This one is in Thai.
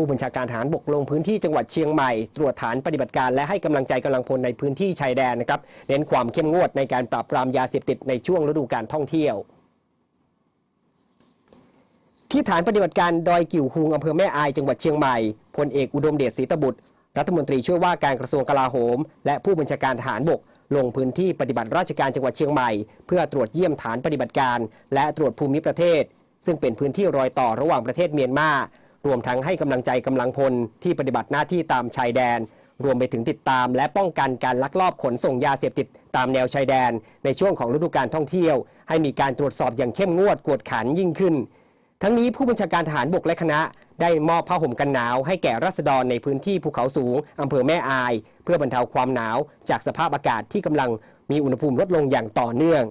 ผู้บัญชาการทหารบกลงพื้นที่จังหวัดเชียงใหม่ ตรวจฐานปฏิบัติการและให้กำลังใจกำลังพลในพื้นที่ชายแดนนะครับเน้นความเข้มงวดในการปราบปรามยาเสพติดในช่วงฤดูการท่องเที่ยวที่ฐานปฏิบัติการดอยกิ่วฮูงอำเภอแม่อายจังหวัดเชียงใหม่พลเอกอุดมเดชศรีตบุตร รัฐมนตรีช่วยว่าการกระทรวงกลาโหม และผู้บัญชาการทหารบก ลงพื้นที่ปฏิบัติราชการจังหวัดเชียงใหม่ เพื่อตรวจเยี่ยมฐานปฏิบัติการ และตรวจภูมิประเทศ ซึ่งเป็นพื้นที่รอยต่อระหว่างประเทศเมียนมา รวมทั้งให้กำลังใจกำลังพลที่ปฏิบัติหน้าที่ตามชายแดน รวมไปถึงติดตาม และป้องกันการลักลอบขนส่งยาเสพติดตามแนวชายแดน ในช่วงของฤดูการท่องเที่ยว ให้มีการตรวจสอบอย่างเข้มงวดกวดขันยิ่งขึ้น ทั้งนี้ผู้บัญชาการทหารบกและคณะ ได้มอบผ้าห่มกันหนาว ให้แก่รัษฎรในพื้นที่ภูเขาสูงอำเภอแม่อาย เพื่อบรรเทาความหนาว จากสภาพอากาศที่กำลังมีอุณหภูมิลดลงอย่างต่อเนื่อง